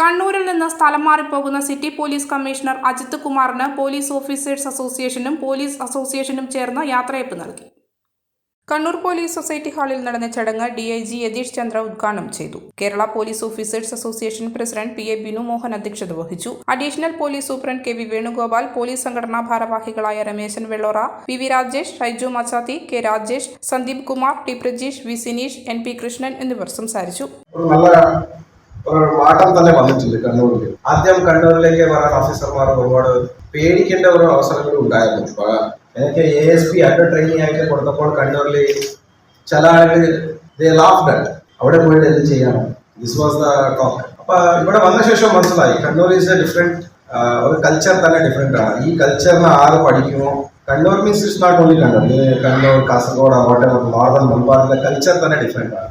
കണ്ണൂരിൽ നിന്ന് സ്ഥലം മാറിപ്പോകുന്ന സിറ്റി പോലീസ് കമ്മീഷണർ അജിത് കുമാറിന് പോലീസ് ഓഫീസേഴ്സ് അസോസിയേഷനും പോലീസ് അസോസിയേഷനും ചേർന്ന് യാത്രയപ്പ് നൽകി. കണ്ണൂർ പോലീസ് സൊസൈറ്റി ഹാളിൽ നടന്ന ചടങ്ങ് D I G Yatheesh Chandra ഉദ്ഘാടനം ചെയ്തു. Kerala police officers association president P A Binu Mohan അധ്യക്ഷത വഹിച്ചു. Additional police superintendent K V Venugopal police സംഘടനാ ഭാരവാഹികളായ Rameshan Vellora P V Rajesh Shaiju Machathi K Rajesh Sandeep Kumar T Prajeesh V Sineesh N P Krishnan എന്നിവർ സംസാരിച്ചു. മാറ്റം തന്നെ വന്നിട്ടുണ്ട് കണ്ണൂരിൽ ആദ്യം കണ്ണൂരിലേക്ക് വരാൻ ഓഫീസർമാർ ഒരുപാട് പേടിക്കേണ്ട ഒരു അവസരങ്ങൾ ഉണ്ടായിരുന്നു. എനിക്ക് എ എസ് പി അഡ് ട്രെയിനിങ് ആയിട്ട് കൊടുത്തപ്പോൾ കണ്ണൂരിൽ ചില ആളുകൾ അവിടെ പോയിട്ട് എന്ത് ചെയ്യണം ദിസ് വാസ് ദ ടോക്ക് അപ്പൊ ഇവിടെ വന്ന ശേഷം മനസ്സിലായി. കണ്ണൂർ ഈസ് എ ഡിഫറെന്റ് ഒരു കൾച്ചർ തന്നെ ഡിഫറെന്റ് ആണ്. ഈ കൾച്ചറിന് ആറ് പഠിക്കുമോ? Kannur means it's not only Kannur. Kannur Kasaragod whatever northern മലബാറിലെ കൾച്ചർ തന്നെ ഡിഫറെന്റ് ആണ്.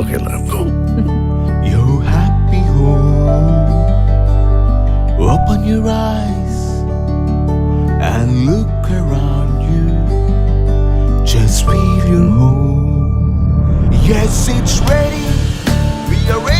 Okay, let go. your happy home, open your eyes and look around you. Just feel your home. Yes, it's ready. We are ready